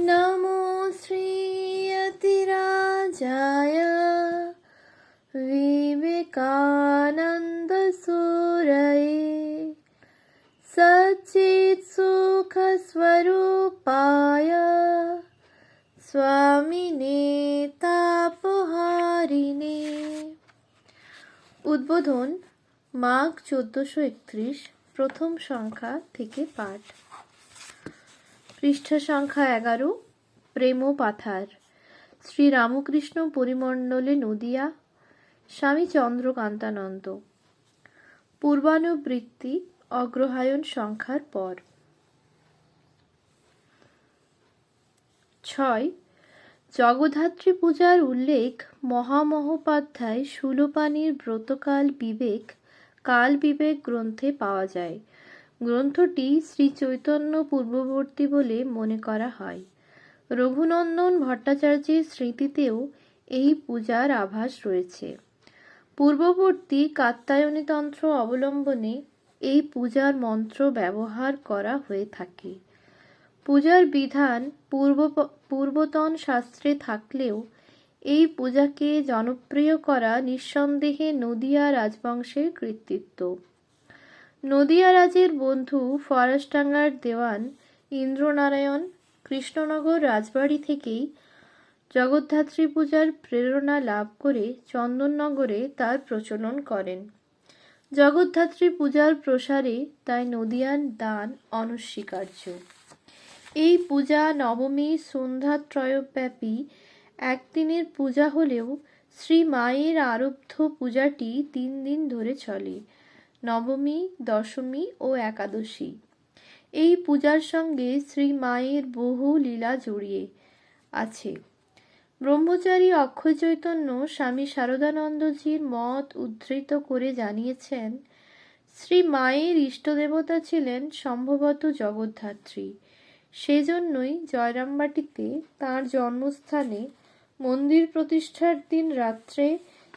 नमो श्रीयतिराजाय विवेकानन्दसूरये सच्चित्सुखस्वरूपाय স্বামিনে তাপহারিণে উদ্বোধন মাঘ চোদ্দশো একত্রিশ প্রথম সংখ্যা থেকে পাঠ পৃষ্ঠা সংখ্যা এগারো, প্রেম পাথার। শ্রী রামকৃষ্ণ পরিমণ্ডলে নদিয়া, স্বামী চন্দ্রকান্তানন্দ। পূর্বানুবৃত্তি অগ্রহায়ণ সংখ্যার পর। ছয় জগধাত্রী পূজার উল্লেখ মহামহোপাধ্যায় সুলোপানির ব্রতকাল বিবেক কাল বিবেক গ্রন্থে পাওয়া যায়। গ্রন্থটি শ্রী চৈতন্য পূর্ববর্তী বলে মনে করা হয়। রঘুনন্দন ভট্টাচার্যের স্মৃতিতেও এই পূজার আভাস রয়েছে। পূর্ববর্তী কাত্যায়নী তন্ত্র অবলম্বনে এই পূজার মন্ত্র ব্যবহার করা হয়ে থাকে। পূজার বিধান পূর্ব পূর্বতন শাস্ত্রে থাকলেও এই পূজাকে জনপ্রিয় করা নিঃসন্দেহে নদিয়া রাজবংশের কৃতিত্ব। নদিয়া রাজের বন্ধু ফরাসডাঙ্গার দেওয়ান ইন্দ্রনারায়ণ কৃষ্ণনগর রাজবাড়ি থেকেই জগদ্ধাত্রী পূজার প্রেরণা লাভ করে চন্দননগরে তার প্রচলন করেন। জগদ্ধাত্রী পূজার প্রসারে তাই নদিয়ান দান অনস্বীকার্য। এই পূজা নবমী সন্ধ্যাত্রয়ব্যাপী একদিনের পূজা হলেও শ্রী মায়ের আরব্ধ পূজাটি তিন দিন ধরে চলে। নবমী, দশমী ও একাদশী। এই পূজার সঙ্গে শ্রী মায়ের বহু লীলা জড়িয়ে আছে। ব্রহ্মচারী অক্ষয় চৈতন্য স্বামী শারদানন্দজির মত উদ্ধৃত করে জানিয়েছেন, শ্রী মায়ের ইষ্টদেবতা ছিলেন সম্ভবত জগদ্ধাত্রী। সেজন্যই জয়রামবাটিতে তাঁর জন্মস্থানে মন্দির প্রতিষ্ঠার দিন রাত্রে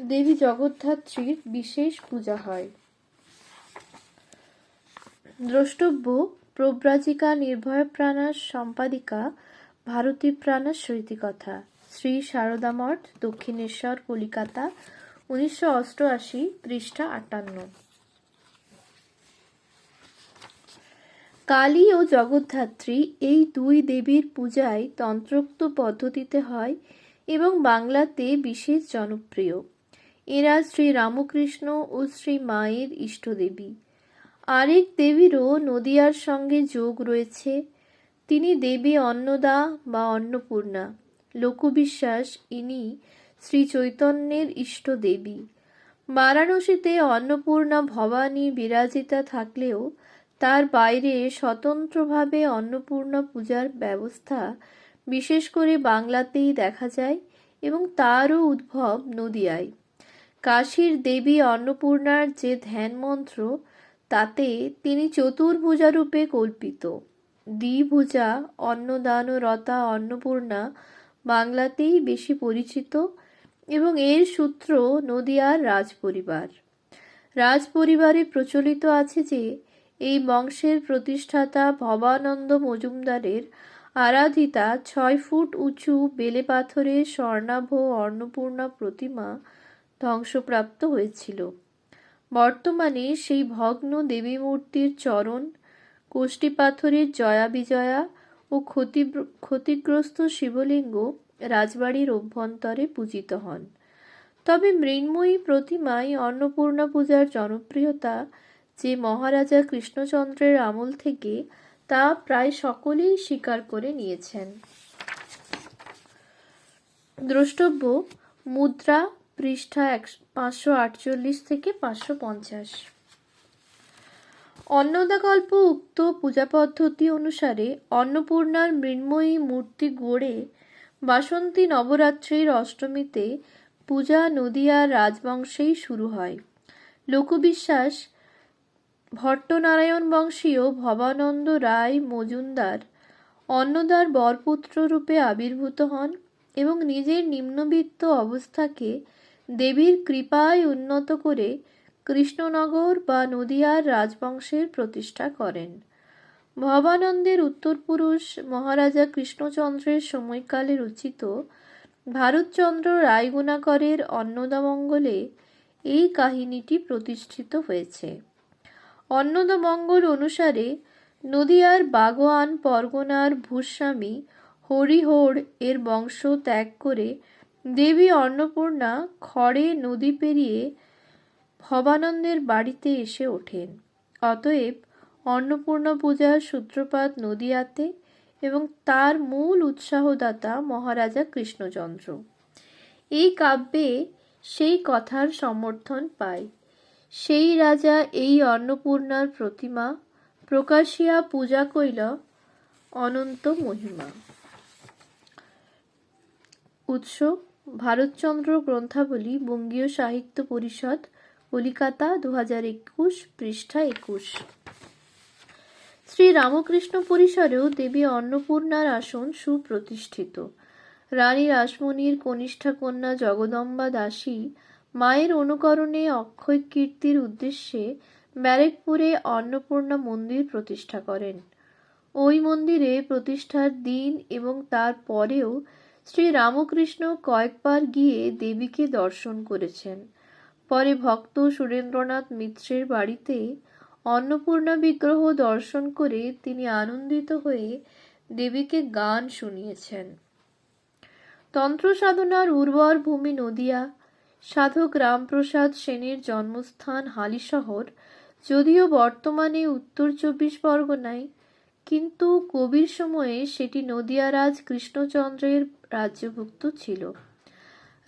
দেবী জগদ্ধাত্রীর বিশেষ পূজা হয়। দ্রষ্টব্য, প্রব্রাজিকা নির্ভয়প্রাণা সম্পাদিকা, ভারতী প্রাণা স্মৃতিকথা। শ্রী শারদা মঠ দক্ষিণেশ্বর, কলিকাতা, উনিশশো অষ্টআশি, পৃষ্ঠা আটান্ন। কালী ও জগদ্ধাত্রী এই দুই দেবীর পূজায় তন্ত্রোক্ত পদ্ধতিতে হয় এবং বাংলাতে বিশেষ জনপ্রিয়। এরা শ্রী রামকৃষ্ণ ও শ্রী মায়ের ইষ্টদেবী। আরেক দেবীরও নদিয়ার সঙ্গে যোগ রয়েছে। তিনি দেবী অন্নদা বা অন্নপূর্ণা। লোকবিশ্বাস, ইনি শ্রী চৈতন্যের ইষ্ট দেবী। বারাণসীতে অন্নপূর্ণা ভবানী বিরাজিতা থাকলেও তার বাইরে স্বতন্ত্রভাবে অন্নপূর্ণা পূজার ব্যবস্থা বিশেষ করে বাংলাতেই দেখা যায় এবং তারও উদ্ভব নদিয়ায়। কাশীর দেবী অন্নপূর্ণার যে ধ্যান মন্ত্র তাতে তিনি চতুর্ভুজারূপে কল্পিত। দ্বিভুজা অন্নদান রতা অন্নপূর্ণা বাংলাতেই বেশি পরিচিত এবং এর সূত্র নদিয়ার রাজপরিবার। রাজপরিবারে প্রচলিত আছে যে, এই বংশের প্রতিষ্ঠাতা ভবানন্দ মজুমদারের আরাধিতা ছয় ফুট উঁচু বেলে পাথরের স্বর্ণাভ অন্নপূর্ণা প্রতিমা ধ্বংসপ্রাপ্ত হয়েছিল। বর্তমানে সেই ভগ্ন দেবী মূর্তির চরণ, কোষ্ঠী পাথরের জয়া বিজয়া ও ক্ষতি ক্ষতিগ্রস্ত শিবলিঙ্গ রাজবাড়ির অভ্যন্তরে পূজিত হন। তবে মৃন্ময়ী প্রতিমায় অন্নপূর্ণা পূজার জনপ্রিয়তা যে মহারাজা কৃষ্ণচন্দ্রের আমল থেকে, তা প্রায় সকলেই স্বীকার করে নিয়েছেন। দ্রষ্টব্য, মুদ্রা পৃষ্ঠা এক পাঁচশো আটচল্লিশ থেকে পাঁচশো পঞ্চাশ। অন্নদা গল্প উক্ত পূজা পদ্ধতি অনুসারে অন্নপূর্ণার মৃন্ময়ী মূর্তি গড়ে বাসন্তী নবরাত্রির অষ্টমীতে পূজা নদিয়ার রাজবংশেই শুরু হয়। লোকবিশ্বাস, ভট্টনারায়ণ বংশীয় ভবানন্দ রায় মজুমদার অন্নদার বরপুত্র রূপে আবির্ভূত হন এবং নিজের নিম্নবিত্ত অবস্থাকে দেবীর কৃপায় উন্নত করে কৃষ্ণনগর বা নদিয়ার রাজবংশের প্রতিষ্ঠা করেন। ভবানন্দের উত্তরপুরুষ মহারাজা কৃষ্ণচন্দ্রের সময়কালে রচিত ভারতচন্দ্র রায়গুণাকরের অন্নদামঙ্গলে এই কাহিনীটি প্রতিষ্ঠিত হয়েছে। অন্নদামঙ্গল অনুসারে নদিয়ার বাগোয়ান, পরগনার ভূস্বামী, হরিহর এর বংশ ত্যাগ করে দেবী অন্নপূর্ণা খড়ে নদী পেরিয়ে ভবানন্দের বাড়িতে এসে ওঠেন। অতএব অন্নপূর্ণা পূজার সূত্রপাত নদিয়াতে এবং তার মূল উৎসাহদাতা মহারাজা কৃষ্ণচন্দ্র। এই কাব্যে সেই কথার সমর্থন পায়। সেই রাজা এই অন্নপূর্ণার প্রতিমা প্রকাশিয়া পূজা কইল অনন্ত মহিমা। উৎস ভারতচন্দ্র গ্রন্থাবলী, বঙ্গীয় সাহিত্য পরিষদ, কলিকাতা দু হাজার একুশ পৃষ্ঠা একুশ। শ্রী রামকৃষ্ণ পরিসরেও দেবী অন্নপূর্ণার আসন সুপ্রতিষ্ঠিত। রানী রাসমণির কনিষ্ঠা কন্যা জগদম্বা দাসী মায়ের অনুকরণে অক্ষয় কীর্তির উদ্দেশ্যে ব্যারেকপুরে অন্নপূর্ণা মন্দির প্রতিষ্ঠা করেন। ওই মন্দিরে প্রতিষ্ঠার দিন এবং তার পরেও শ্রী রামকৃষ্ণ কয়েকবার গিয়ে দেবীকে দর্শন করেছেন। পরে ভক্ত সুরেন্দ্রনাথ মিত্রের বাড়িতে অন্নপূর্ণা বিগ্রহ দর্শন করে তিনি আনন্দিত হয়ে দেবীকে গান শুনিয়েছেন। তন্ত্র সাধনার উর্বর ভূমি নদিয়া, সাধক রামপ্রসাদ সেনের জন্মস্থান হালিশহর, যদিও বর্তমানে উত্তর চব্বিশ পরগনায় কিন্তু কবির সময়ে সেটি নদিয়ারাজ কৃষ্ণচন্দ্রের রাজ্যভুক্ত ছিল।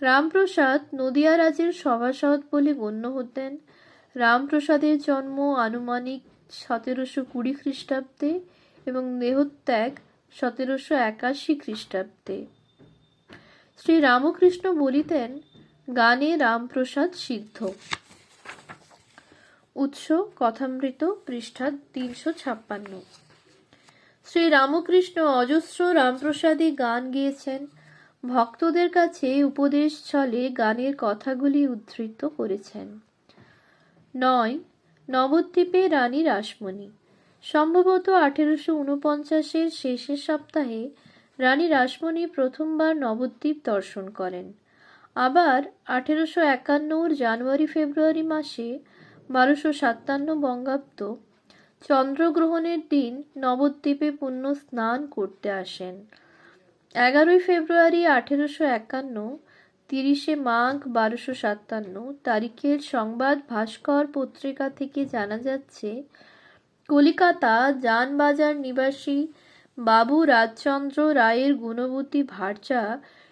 রামপ্রসাদ নদিয়ারাজের সভাসদ বলে গণ্য হতেন। রামপ্রসাদের জন্ম আনুমানিক সতেরোশো কুড়ি খ্রিস্টাব্দে এবং দেহত্যাগ সতেরোশো একাশি খ্রিস্টাব্দে। শ্রী রামকৃষ্ণ বলিতেন, গানে রামপ্রসাদ সিদ্ধ। উৎস, কথামৃত, পৃষ্ঠা তিনশো ছাপ্পান্ন। শ্রী রামকৃষ্ণ অজস্র রামপ্রসাদী গান গেয়েছেন। ভক্তদের কাছে উপদেশ ছলে গানের কথাগুলি উদ্ধৃত করেছেন। নয়, নবদ্বীপে রানী রাসমণি। সম্ভবত আঠেরোশো উনপঞ্চাশের শেষের সপ্তাহে রানী রাসমণি প্রথমবার নবদ্বীপ দর্শন করেন। আবার আঠেরোশো একান্নর জানুয়ারি ফেব্রুয়ারি মাসে বারোশো সাতান্ন বঙ্গাব্দ চন্দ্রগ্রহণের দিন নবদ্বীপে পুণ্য স্নান করতে আসেন। এগারোই ফেব্রুয়ারি আঠেরোশো একান্ন, তিরিশে মাঘ বারোশো সাতান্ন তারিখের সংবাদ ভাস্কর পত্রিকা থেকে জানা যাচ্ছে, কলিকাতা যানবাজার নিবাসী বাবু রাজচন্দ্র রায়ের গুণবতী ভার্যা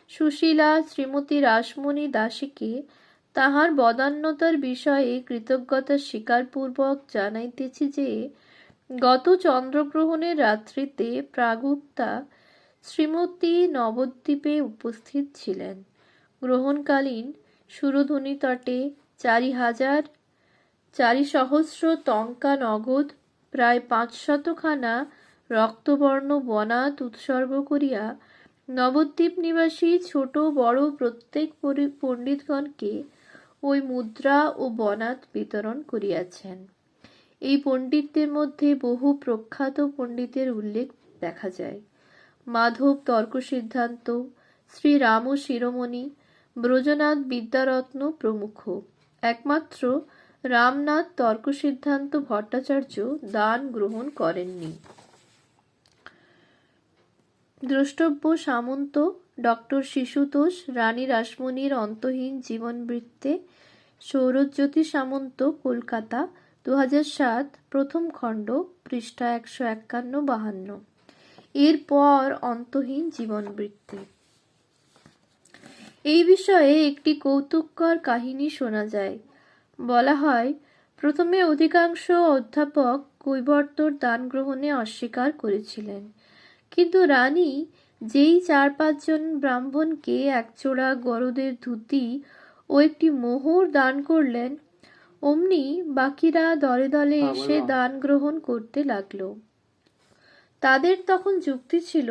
সুশীলা শ্রীমতী রাসমণি দাসীকে তাহার বদান্যতার বিষয়ে কৃতজ্ঞতা স্বীকারপূর্বক জানাইতেছি যে, গত চন্দ্রগ্রহণের রাত্রিতে প্রাগুপ্তা শ্রীমতী নবদ্বীপে উপস্থিত ছিলেন। গ্রহণকালীন সুরধ্বনি তটে চারি হাজার চারি সহস্র টঙ্কা নগদ, প্রায় পাঁচশতখানা রক্তবর্ণ বনাত উৎসর্গ করিয়া নবদ্বীপ নিবাসী ছোট বড় প্রত্যেক পণ্ডিতগণকে ওই মুদ্রা ও বনাত বিতরণ করিয়াছেন। এই পণ্ডিতদের মধ্যে বহু প্রখ্যাত পণ্ডিতের উল্লেখ দেখা যায়। মাধব তর্ক সিদ্ধান্ত শ্রী রাম শিরোমণি, ব্রজনাথ বিদ্যারত্ন প্রমুখ। একমাত্র রামনাথ তর্ক সিদ্ধান্ত ভট্টাচার্য দান গ্রহণ করেননি। দ্রষ্টব্য সামন্ত ডক্টর শিশুতোষ রানী রাসমণির অন্তহীন জীবনবৃত্তে সৌরজ্যোতি সামন্ত, কলকাতা দু সাত, প্রথম খণ্ড, পৃষ্ঠা একশো একান্ন বাহান্ন। এরপর অন্তহীন জীবনবৃত্তি। এই বিষয়ে একটি কৌতুককর কাহিনী শোনা যায়। বলা হয়, প্রথমে অধিকাংশ অধ্যাপক কৈবর্তর দান গ্রহণে অস্বীকার করেছিলেন। কিন্তু রানী যেই চার পাঁচজন ব্রাহ্মণকে একচোড়া গরদের ধুতি ও একটি মোহর দান করলেন অমনি বাকিরা দলে দলে এসে দান গ্রহণ করতে লাগল। তাদের তখন যুক্তি ছিল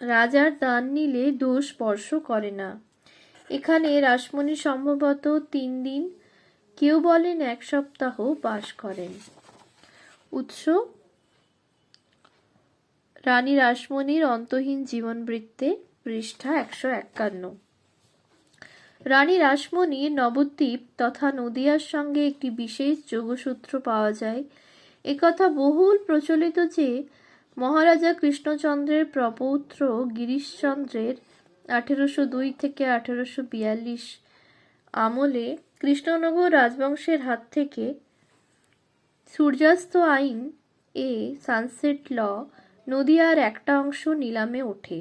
রাজার দান নিলে দোষ স্পর্শ করে না। এখানে রাসমণি সম্ভবত তিন দিন কেউ বলেন এক সপ্তাহ বাস করেন। উৎস রানী রাসমণির অন্তহীন জীবনবৃত্তে পৃষ্ঠা একশো একান্ন। রানী রাসমণি নবদ্বীপ তথা নদিয়ার সঙ্গে একটি বিশেষ যোগসূত্র পাওয়া যায়। একথা বহুল প্রচলিত যে, মহারাজা কৃষ্ণচন্দ্রের প্রপৌত্র গিরিশচন্দ্রের আঠেরোশো দুই থেকে আঠেরোশো বিয়াল্লিশ আমলে কৃষ্ণনগর রাজবংশের হাত থেকে সূর্যাস্ত আইন এ সানসেট ল নদিয়ার একটা অংশ নিলামে ওঠে।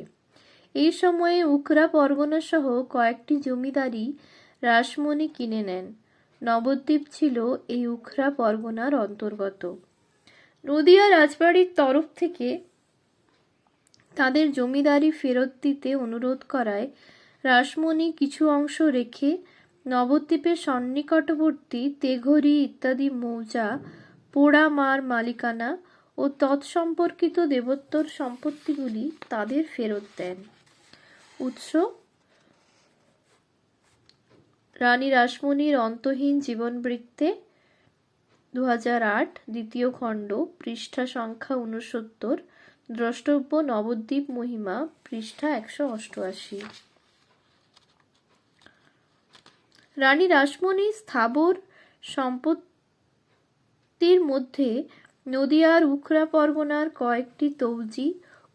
এই সময়ে উখরা পরগনা সহ কয়েকটি জমিদারি রাসমণি কিনে নেন। নবদ্বীপ ছিল এই উখরা পরগনার অন্তর্গত। নদিয়া রাজবাড়ির তরফ থেকে তাদের জমিদারি ফেরত দিতে অনুরোধ করায় রাসমণি কিছু অংশ রেখে নবদ্বীপের সন্নিকটবর্তী তেঘরি ইত্যাদি মৌজা পোড়া মার মালিকানা ও তৎসম্পর্কিত দেবোত্তর সম্পত্তিগুলি তাদের ফেরত দেন। উৎস, রানী রাসমণির অন্তহীন জীবনবৃত্তে দু আট দ্বিতীয় খণ্ড পৃষ্ঠা সংখ্যা উনসত্তর দ্রষ্টব্য নবদ্বীপ মহিমা পৃষ্ঠা একশো অষ্টআশি। রানী রাসমণি স্থাবর সম্পত্তির মধ্যে নদিয়ার উখরা পরগনার কয়েকটি তৌজি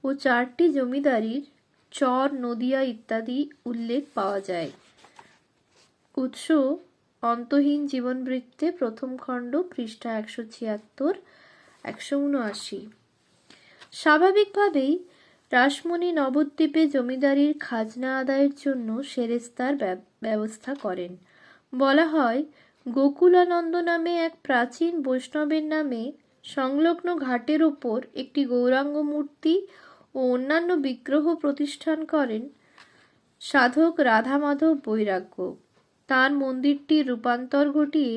ও চারটি জমিদারির চর, নদিয়া ইত্যাদি উল্লেখ পাওয়া যায়। উৎস অন্তহীন জীবনবৃত্তে প্রথম খণ্ড পৃষ্ঠা একশো ছিয়াত্তর, একশো উনআশি। স্বাভাবিকভাবেই রাসমণি নবদ্বীপে জমিদারির খাজনা আদায়ের জন্য সেরেস্তার ব্যবস্থা করেন। বলা হয়, গোকুলানন্দ নামে এক প্রাচীন বৈষ্ণবের নামে সংলগ্ন ঘাটের ওপর একটি গৌরাঙ্গ মূর্তি ও অন্যান্য বিগ্রহ প্রতিষ্ঠান করেন সাধক রাধা মাধব বৈরাগ্য। তার মন্দিরটির রূপান্তর ঘটিয়ে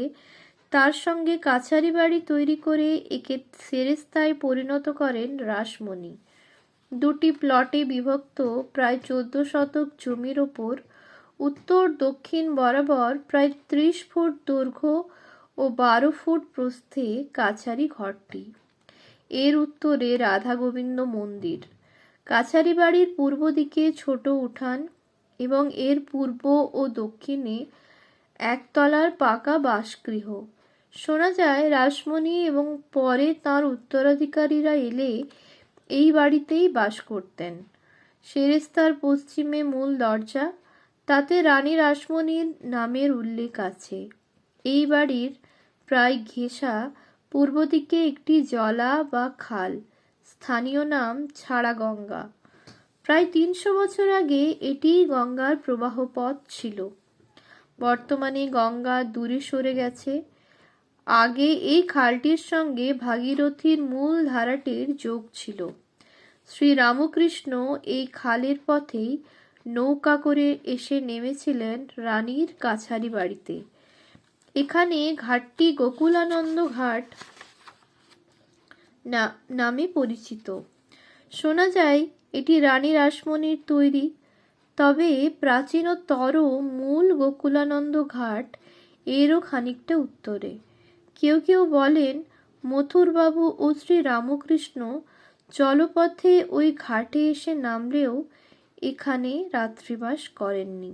তার সঙ্গে কাছারি বাড়ি তৈরি করে একে সেরেস্তায় পরিণত করেন রাসমণি। দুটি প্লটে বিভক্ত প্রায় চোদ্দ শতক জমির ওপর উত্তর দক্ষিণ বরাবর প্রায় ত্রিশ ফুট দৈর্ঘ্য বারো ফুট প্রস্থে কাছারি ঘরটি। এর উত্তরে রাধা গোবিন্দ মন্দির। কাছারি বাড়ির পূর্ব দিকে ছোট উঠান এবং এর পূর্ব ও দক্ষিণে একতলার পাকা বাসগৃহ। শোনা যায়, রাসমণি এবং পরে তার উত্তরাধিকারীরা এলে এই বাড়িতেই বাস করতেন। সেরেস্তার পশ্চিমে মূল দরজা, তাতে রানী রাসমণির নামের উল্লেখ আছে। এই বাড়ির প্রায় ঘেঁষা, পূর্ব দিকে একটি জলা বা খাল, স্থানীয় নাম ছাড়া গঙ্গা প্রায় তিনশো বছর আগে এটিই গঙ্গার প্রবাহপথ ছিল। বর্তমানে গঙ্গা দূরে সরে গেছে। আগে এই খালটির সঙ্গে ভাগীরথীর মূল ধারাটির যোগ ছিল। শ্রী রামকৃষ্ণ এই খালের পথেই নৌকা করে এসে নেমেছিলেন রানীর কাছারি বাড়িতে। এখানে ঘাটটি গোকুলানন্দ ঘাট নামে পরিচিত। শোনা যায়, এটি রানী রাসমণির তৈরি, তবে প্রাচীনতর মূল গোকুলানন্দ ঘাট এরও খানিকটা উত্তরে। কেউ কেউ বলেন, মথুরবাবু ও শ্রী রামকৃষ্ণ জলপথে ওই ঘাটে এসে নামলেও এখানে রাত্রিবাস করেননি।